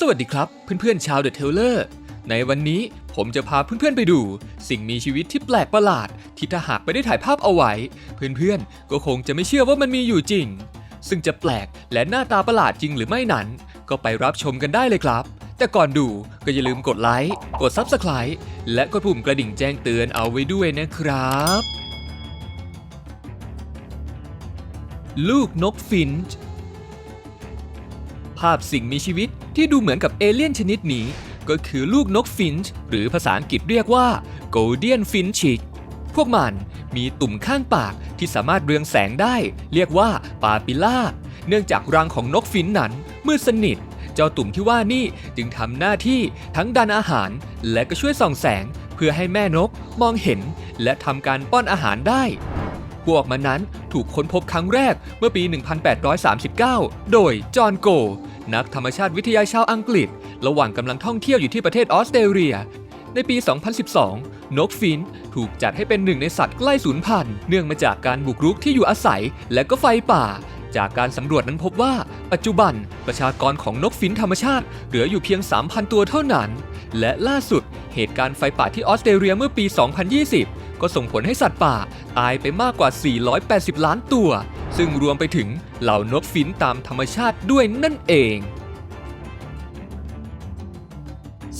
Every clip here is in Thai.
สวัสดีครับ เพื่อนๆชาวเดอะเทเลอร์ในวันนี้ผมจะพาเพื่อนๆไปดู สิ่งมีชีวิตที่แปลกประหลาด ที่ถ้าหากไปได้ถ่ายภาพเอาไว้ เพื่อนๆ ก็คงจะไม่เชื่อว่ามันมีอยู่จริง ซึ่งจะแปลกและหน้าตาประหลาดจริงหรือไม่นั้น ก็ไปรับชมกันได้เลยครับ แต่ก่อนดูก็อย่าลืมกดไลค์กด Subscribe และกดปุ่มกระดิ่งแจ้งเตือนเอาไว้ด้วยนะครับ ลูกนกฟินช์ ภาพสิ่งมีชีวิตที่ดูเหมือนกับเอเลี่ยนชนิดนี้ ก็คือลูกนกฟินช์หรือภาษาอังกฤษเรียกว่า Golden Finch พวกมันมีตุ่มข้างปากที่สามารถเรืองแสงได้ เรียกว่าปาปิล่า เนื่องจากรังของนกฟินช์นั้นมืดสนิท เจ้าตุ่มที่ว่านี่จึงทำหน้าที่ทั้งดันอาหาร และก็ช่วยส่องแสง เพื่อให้แม่นกมองเห็น และทำการป้อนอาหารได้ พวกมันนั้นถูกค้นพบครั้งแรกเมื่อปี 1839 โดย จอห์นโก นักธรรมชาติวิทยาชาวอังกฤษ ระหว่างกำลังท่องเที่ยวอยู่ที่ประเทศออสเตรเลีย ในปี 2012 นกฟินถูกจัดให้เป็นหนึ่งในสัตว์ใกล้สูญพันธุ์ เนื่องมาจากการบุกรุกที่อยู่อาศัย และก็ไฟป่า จากการสำรวจนั้นพบว่า ปัจจุบันประชากรของนกฟินธรรมชาติเหลืออยู่เพียง 3,000 ตัวเท่านั้น และล่าสุดเหตุการณ์ไฟป่าที่ออสเตรเลียเมื่อปี 2020 ก็ส่งผลให้สัตว์ป่าตายไปมากกว่า 480 ล้านตัว ซึ่งรวมไปถึงเหล่านกฟินตามธรรมชาติด้วยนั่นเอง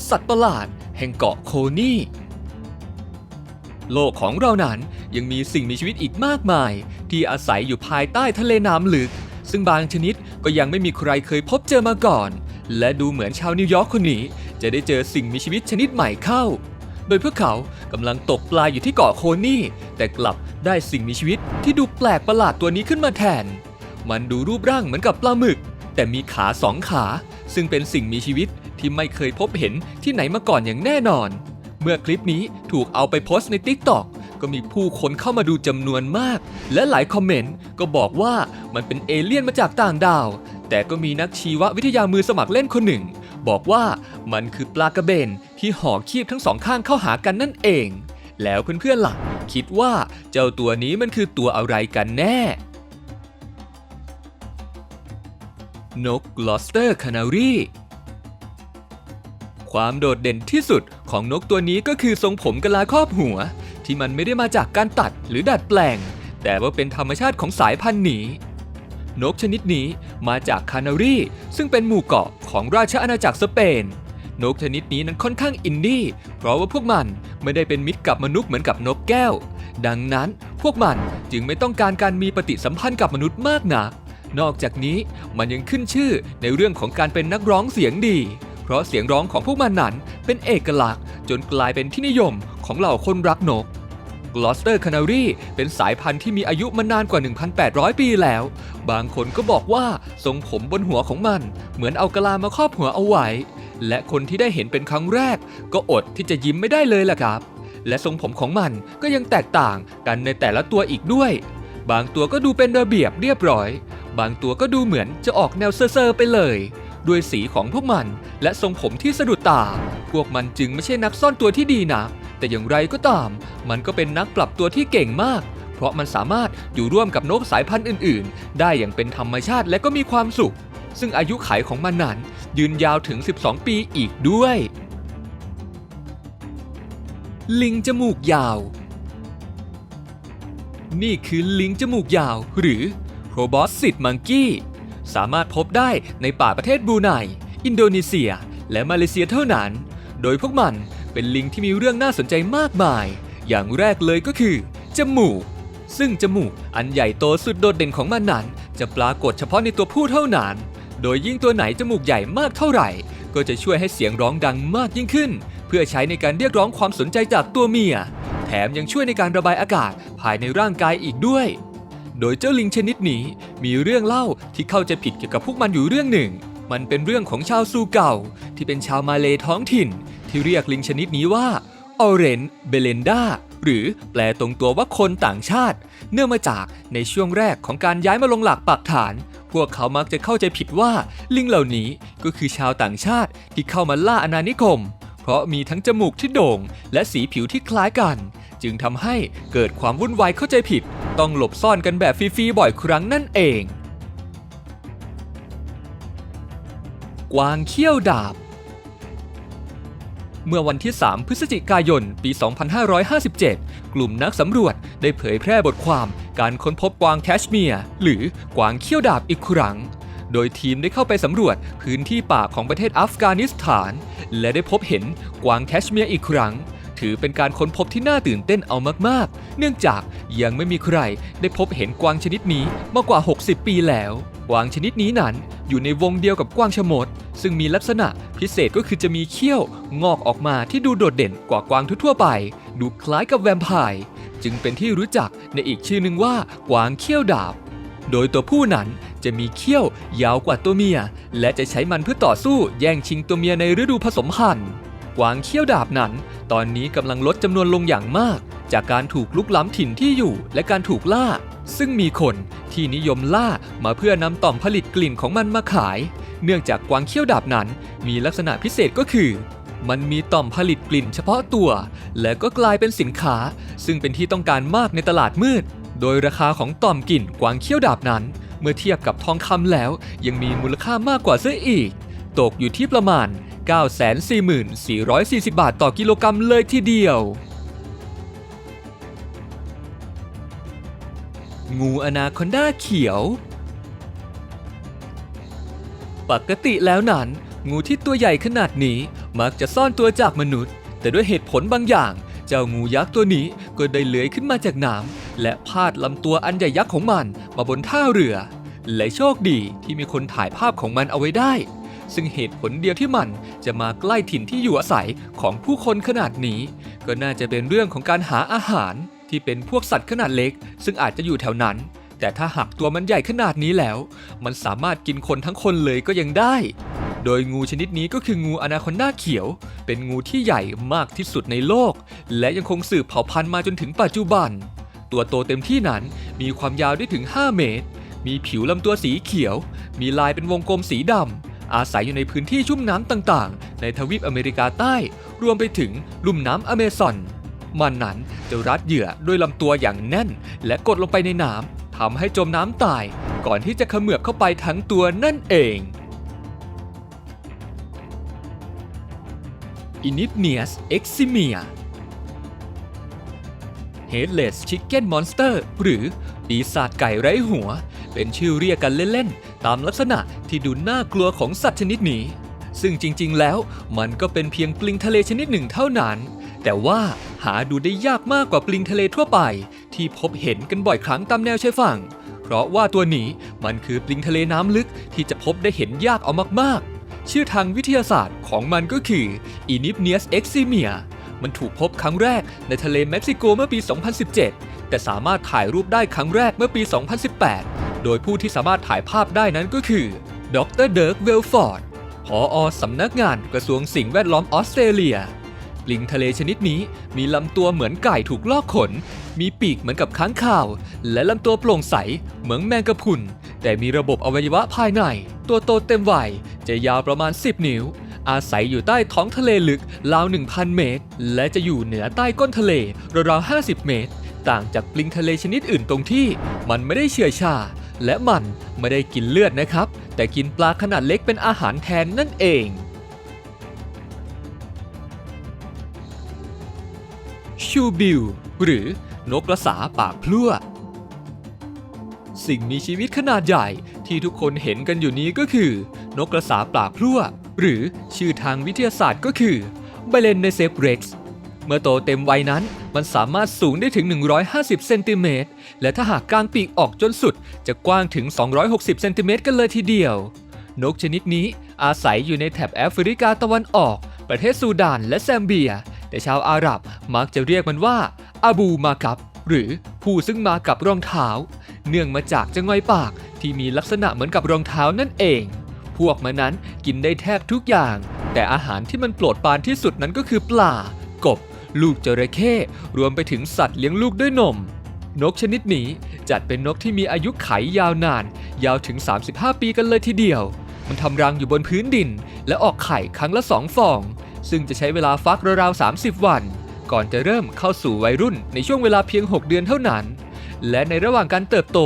สัตว์ประหลาดแห่งเกาะโคนี่โลกของเรานั้นยังมีสิ่งมีชีวิตอีกมากมาย ที่อาศัยอยู่ภายใต้ทะเลน้ำลึก ซึ่งบางชนิดก็ยังไม่มีใครเคยพบเจอมาก่อน และดูเหมือนชาวนิวยอร์กคนนี้ จะได้เจอสิ่งมีชีวิตชนิดใหม่เข้า โดยพวกเขากำลังตกปลาอยู่ที่เกาะโคนี่ แต่กลับได้สิ่งมีชีวิตที่ดูแปลกประหลาดตัวนี้ขึ้นมาแทน มันดูรูปร่างเหมือนกับปลาหมึก แต่มีขาสองขา ซึ่งเป็นสิ่งมีชีวิตที่ไม่เคยพบเห็นที่ไหนมาก่อนอย่างแน่นอน เมื่อคลิปนี้ถูกเอาไปโพสต์ใน TikTok ก็มีผู้คนเข้ามาดูจำนวนมาก และหลายคอมเมนต์ก็บอกว่ามันเป็นเอเลี่ยนมาจากต่างดาว แต่ก็มีนักชีววิทยามือสมัครเล่นคนหนึ่ง บอกว่ามันคือปลากระเบนที่ห่อคีบทั้งสองข้างเข้าหากันนั่นเอง แล้วเพื่อนๆล่ะ คิดว่าเจ้าตัวนี้มันคือตัวอะไรกันแน่ นกกลอสเตอร์คานารีความโดดเด่นที่สุดของนกตัวนี้ก็คือทรงผมกะลาครอบหัว ที่มันไม่ได้มาจากการตัดหรือดัดแปลง แต่ว่าเป็นธรรมชาติของสายพันธุ์นี้ นกชนิดนี้มาจากคานารีซึ่งเป็นหมู่เกาะของราชอาณาจักรสเปน นกชนิดนี้นั้นค่อนข้างอินดี้ เพราะว่าพวกมันไม่ได้เป็นมิตรกับมนุษย์เหมือนกับนกแก้ว ดังนั้นพวกมันจึงไม่ต้องการการมีปฏิสัมพันธ์กับมนุษย์มากนัก นอกจากนี้มันยังขึ้นชื่อในเรื่องของการเป็นนักร้องเสียงดี เพราะเสียงร้องของพวกมันนั้นเป็นเอกลักษณ์ จนกลายเป็นที่นิยมของเหล่าคนรักนก กลอสเตอร์คานารีเป็นสายพันธุ์ที่มีอายุมานานกว่า 1,800 ปีแล้ว บางคนก็บอกว่าทรงผมบนหัวของมัน เหมือนเอากะลามาครอบหัวเอาไว้ และคนที่ได้เห็นเป็นครั้งแรก ก็อดที่จะยิ้มไม่ได้เลยล่ะครับ และทรงผมของมันก็ยังแตกต่างกันในแต่ละตัวอีกด้วย บางตัวก็ดูเป็นระเบียบเรียบร้อย บางตัวก็ดูเหมือนจะออกแนวเซอร์ๆไปเลยด้วยสีของพวกมันและทรงผมที่สะดุดตา พวกมันจึงไม่ใช่นักซ่อนตัวที่ดีนัก แต่อย่างไรก็ตาม มันก็เป็นนักปรับตัวที่เก่งมาก เพราะมันสามารถอยู่ร่วมกับนกสายพันธุ์อื่น ๆ ได้อย่างเป็นธรรมชาติและก็มีความสุข ซึ่งอายุขัยของมันนั้นยืนยาวถึง 12 ปีอีกด้วย ลิงจมูกยาว นี่คือลิงจมูกยาว หรือ p r o b o s c i d monkey สามารถพบได้ในป่าประเทศบรูไนอินโดนีเซีย และมาเลเซียเท่านั้น โดยพวกมัน เป็นลิงที่มีเรื่องน่าสนใจมากมาย อย่างแรกเลยก็คือ จมูก ซึ่งจมูกอันใหญ่โตสุดโดดเด่นของมันนั้นจะปรากฏเฉพาะในตัวผู้เท่านั้น โดยยิ่งตัวไหนจมูกใหญ่มากเท่าไหร่ ก็จะช่วยให้เสียงร้องดังมากยิ่งขึ้น เพื่อใช้ในการเรียกร้องความสนใจจากตัวเมีย แถมยังช่วยในการระบายอากาศภายในร่างกายอีกด้วย โดยเจ้าลิงชนิดนี้มีเรื่องเล่าที่เข้าใจผิดเกี่ยวกับพวกมันอยู่เรื่องหนึ่ง มันเป็นเรื่องของชาวซูเก่า ที่เป็นชาวมาเลท้องถิ่น ที่เรียกลิงชนิดนี้ว่าออเรนเบเลนดาหรือแปลตรงตัวว่าคนต่างชาติ เนื่องมาจากในช่วงแรกของการย้ายมาลงหลักปักฐาน พวกเขามักจะเข้าใจผิดว่าลิงเหล่านี้ก็คือชาวต่างชาติที่เข้ามาล่าอาณานิคม เพราะมีทั้งจมูกที่โด่ง และสีผิวที่คล้ายกัน จึงทำให้เกิดความวุ่นวายเข้าใจผิด ต้องหลบซ่อนกันแบบฟรีๆบ่อยครั้งนั่นเองกกวางเขี้ยวดาบ เมื่อวันที่ 3 พฤศจิกายน ปี 2557 กลุ่มนักสำรวจได้เผยแพร่บทความการค้นพบกวางแคชเมียร์หรือกวางเขี้ยวดาบอีกครั้ง โดยทีมได้เข้าไปสำรวจพื้นที่ป่าของประเทศอัฟกานิสถาน และได้พบเห็นกวางแคชเมียร์อีกครั้ง ถือเป็นการค้นพบที่น่าตื่นเต้นเอามากๆ เนื่องจากยังไม่มีใครได้พบเห็นกวางชนิดนี้มากกว่า 60 ปีแล้ว กวางชนิดนี้นั้น อยู่ในวงเดียวกับกวางฉมด ซึ่งมีลักษณะพิเศษก็คือจะมีเขี้ยว งอกออกมาที่ดูโดดเด่นกว่ากวางทั่วไป ดูคล้ายกับแวมไพร์จึงเป็นที่รู้จักในอีกชื่อหนึ่งว่ากวางเขี้ยวดาบ โดยตัวผู้นั้นจะมีเขี้ยวยาวกว่าตัวเมีย และจะใช้มันเพื่อต่อสู้แย่งชิงตัวเมียในฤดูผสมพันธุ์ กวางเขี้ยวดาบนั้น ตอนนี้กำลังลดจำนวนลงอย่างมาก จากการถูกลุกล้ำถิ่นที่อยู่และการถูกล่า ซึ่งมีคนที่นิยมล่ามาเพื่อนำต่อมผลิตกลิ่นของมันมาขาย เนื่องจากกวางเขี้ยวดาบนั้น มีลักษณะพิเศษก็คือ มันมีต่อมผลิตกลิ่นเฉพาะตัว และก็กลายเป็นสินค้า ซึ่งเป็นที่ต้องการมากในตลาดมืด โดยราคาของต่อมกลิ่นกวางเขี้ยวดาบนั้น เมื่อเทียบกับทองคำแล้ว ยังมีมูลค่ามากกว่าเสียอีก ตกอยู่ที่ประมาณ 944,440 บาทต่อกิโลกรัมเลยทีเดียว งูอนาคอนดาเขียว ปกติแล้วนั้น งูที่ตัวใหญ่ขนาดนี้มักจะซ่อนตัวจากมนุษย์ แต่ด้วยเหตุผลบางอย่าง เจ้างูยักษ์ตัวนี้ก็ได้เลื้อยขึ้นมาจากน้ำและพาดลำตัวอันใหญ่ยักษ์ของมันมาบนท่าเรือ และโชคดีที่มีคนถ่ายภาพของมันเอาไว้ได้ ซึ่งเหตุผลเดียวที่มันจะมาใกล้ถิ่นที่อยู่อาศัยของผู้คนขนาดนี้ ก็น่าจะเป็นเรื่องของการหาอาหารที่เป็นพวกสัตว์ขนาดเล็ก ซึ่งอาจจะอยู่แถวนั้น แต่ถ้าหากตัวมันใหญ่ขนาดนี้แล้ว มันสามารถกินคนทั้งคนเลยก็ยังได้ โดยงูชนิดนี้ก็คืองูอนาคอนดาเขียว เป็นงูที่ใหญ่มากที่สุดในโลก และยังคงสืบเผ่าพันธุ์มาจนถึงปัจจุบัน ตัวโตเต็มที่นั้นมีความยาวได้ถึง 5 เมตร มีผิวลำตัวสีเขียว มีลายเป็นวงกลมสีดำ อาศัยอยู่ในพื้นที่ชุ่มน้ำต่างๆ ในทวีปอเมริกาใต้ รวมไปถึงลุ่มน้ำอเมซอน มันนั้นจะรัดเหยื่อด้วยลำตัวอย่างแน่น และกดลงไปในน้ำทำให้จมน้ำตาย ก่อนที่จะเขมือบเข้าไปทั้งตัวนั่นเองอินิ n เนียสเอ็กซิเมีย Headless Chicken Monster หรือปีศาจไก่ไร้หัว เป็นชื่อเรียกกันเล่น ๆ ตามลักษณะที่ดูน่ากลัวของสัตว์ชนิดนี้ ซึ่งจริงๆ แล้วมันก็เป็นเพียงปลิงทะเลชนิดหนึ่งเท่านั้น แต่ว่าหาดูได้ยากมากกว่าปลิงทะเลทั่วไป ที่พบเห็นกันบ่อยครั้งตามแนวชายฝั่ง เพราะว่าตัวนี้มันคือปลิงทะเลน้ำลึกที่จะพบได้เห็นยากเอามากๆ ชื่อทางวิทยาศาสตร์ของมันก็คือ Inipnius eximia มันถูกพบครั้งแรกในทะเลเม็กซิโกเมื่อปี 2017 แต่สามารถถ่ายรูปได้ครั้งแรกเมื่อปี 2018 โดยผู้ที่สามารถถ่ายภาพได้นั้นก็คือ ดรเดิร์กเวลฟอร์ดผออสำนักงานกระทรวงสิ่งแวดล้อมออสเตรเลีย ปลิงทะเลชนิดนี้มีลำตัวเหมือนไก่ถูกลอกขน มีปีกเหมือนกับค้างคาว และลำตัวโปร่งใส เหมือนแมงกะพรุน แต่มีระบบอวัยวะภายใน ตัวโตเต็มวัยจะยาวประมาณ 10 นิ้ว อาศัยอยู่ใต้ท้องทะเลลึกราว 1,000 เมตร และจะอยู่เหนือใต้ก้นทะเลราวๆ50 เมตร ต่างจากปลิงทะเลชนิดอื่นตรงที่ มันไม่ได้เฉื่อยชา และมันไม่ได้กินเลือดนะครับ แต่กินปลาขนาดเล็กเป็นอาหารแทนนั่นเองชูบิลหรือนกกระสาปากพลั่วสิ่งมีชีวิตขนาดใหญ่ที่ทุกคนเห็นกันอยู่นี้ก็คือ นกกระสาปากพลั่วหรือชื่อทางวิทยาศาสตร์ก็คือไบเลนเนเซปเร็กซ์ เมื่อโตเต็มวัยนั้น มันสามารถสูงได้ถึง 150 เซนติเมตร และถ้าหากกางปีกออกจนสุด จะกว้างถึง 260 เซนติเมตรกันเลยทีเดียว นกชนิดนี้อาศัยอยู่ในแถบแอฟริกาตะวันออก ประเทศซูดานและแซมเบีย แต่ชาวอาหรับมักจะเรียกมันว่าอาบูมากับ หรือผู้ซึ่งมากับรองเท้า เนื่องมาจากจะงอยปากที่มีลักษณะเหมือนกับรองเท้านั่นเอง พวกมันนั้นกินได้แทบทุกอย่าง แต่อาหารที่มันโปรดปรานที่สุดนั้นก็คือปลากบ ลูกจระเข้รวมไปถึงสัตว์เลี้ยงลูกด้วยนม นกชนิดนี้จัดเป็นนกที่มีอายุไขยยาวนาน ยาวถึง 35 ปีกันเลยทีเดียว มันทำรังอยู่บนพื้นดิน และออกไข่ครั้งละสองฟอง ซึ่งจะใช้เวลาฟักราวๆ30 วัน ก่อนจะเริ่มเข้าสู่วัยรุ่นในช่วงเวลาเพียง 6 เดือนเท่านั้น และในระหว่างการเติบโต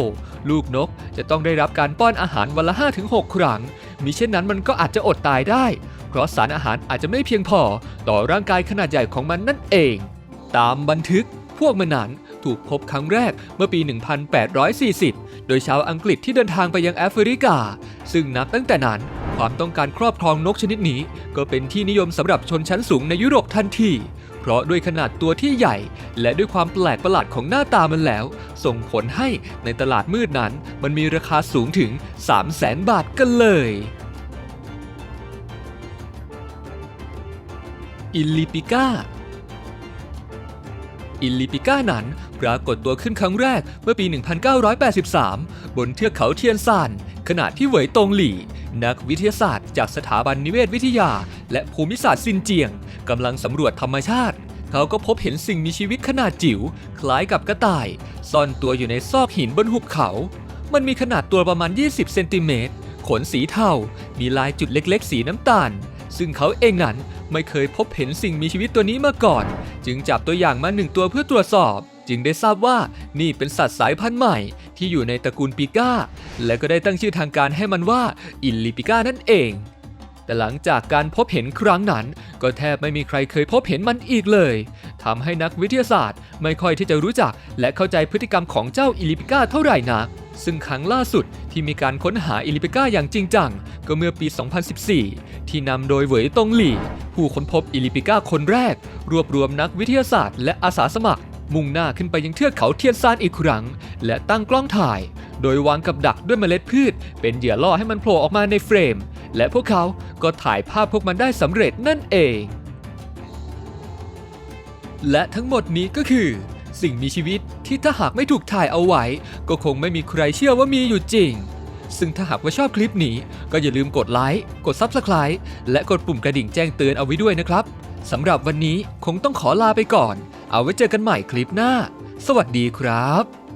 ลูกนกจะต้องได้รับการป้อนอาหารวันละ5-6 ครั้งมิเช่นนั้นมันก็อาจจะอดตายได้ เพราะสารอาหารอาจจะไม่เพียงพอต่อร่างกายขนาดใหญ่ของมันนั่นเอง ตามบันทึกพวกมันนั้นถูกพบครั้งแรกเมื่อปี 1840 โดยชาวอังกฤษที่เดินทางไปยังแอฟริกา ซึ่งนับตั้งแต่นั้น ความต้องการครอบครองนกชนิดนี้ ก็เป็นที่นิยมสำหรับชนชั้นสูงในยุโรปทันที เพราะด้วยขนาดตัวที่ใหญ่ และด้วยความแปลกประหลาดของหน้าตามันแล้ว ส่งผลให้ในตลาดมืดนั้น มันมีราคาสูงถึง 3 0 0แสนบาทกันเลย อิลลิปิก้า อิลลิปิก้านั้นปรากฏตัวขึ้นครั้งแรกเมื่อปี 1983 บนเทือกเขาเทียนซานขณะที่เหวยตงหลี่ นักวิทยาศาสตร์จากสถาบันนิเวศวิทยา และภูมิศาสตร์ซินเจียงกำลังสำรวจธรรมชาติ เขาก็พบเห็นสิ่งมีชีวิตขนาดจิ๋วคล้ายกับกระต่าย ซ่อนตัวอยู่ในซอกหินบนหุบเขา มันมีขนาดตัวประมาณ 20 เซนติเมตรขนสีเทา มีลายจุดเล็กๆ สีน้ำตาล ซึ่งเขาเองนั้นไม่เคยพบเห็นสิ่งมีชีวิตตัวนี้มาก่อน จึงจับตัวอย่างมาหนึ่งตัวเพื่อตรวจสอบ จึงได้ทราบว่านี่เป็นสัตว์สายพันธุ์ใหม่ ที่อยู่ในตระกูลปิก้า และก็ได้ตั้งชื่อทางการให้มันว่าอินลิปิก้านั่นเอง แต่หลังจากการพบเห็นครั้งนั้น ก็แทบไม่มีใครเคยพบเห็นมันอีกเลยทำให้นักวิทยาศาสตร์ ไม่ค่อยที่จะรู้จัก และเข้าใจพฤติกรรมของเจ้าอิลิปิก้าเท่าไหร่นัก ซึ่งครั้งล่าสุดที่มีการค้นหาอิลิปิก้าอย่างจริงจัง ก็เมื่อปี 2014 ที่นำโดยเหวยตงหลี่ ผู้ค้นพบอิลิปิก้าคนแรก รวบรวมนักวิทยาศาสตร์ และอาสาสมัคร มุ่งหน้าขึ้นไปยังเทือกเขาเทียนซานอีกครั้ง และตั้งกล้องถ่าย โดยวางกับดักด้วยเมล็ดพืช เป็นเหยื่อล่อให้มันโผล่ออกมาในเฟรม และพวกเขาก็ถ่ายภาพพวกมันได้สำเร็จนั่นเอง และทั้งหมดนี้ก็คือ สิ่งมีชีวิตที่ถ้าหากไม่ถูกถ่ายเอาไว้ ก็คงไม่มีใครเชื่อว่ามีอยู่จริง ซึ่งถ้าหากว่าชอบคลิปนี้ ก็อย่าลืมกดไลค์กด Subscribe และกดปุ่มกระดิ่งแจ้งเตือนเอาไว้ด้วยนะครับสำหรับวันนี้คงต้องขอลาไปก่อน เอาไว้เจอกันใหม่คลิปหน้า สวัสดีครับ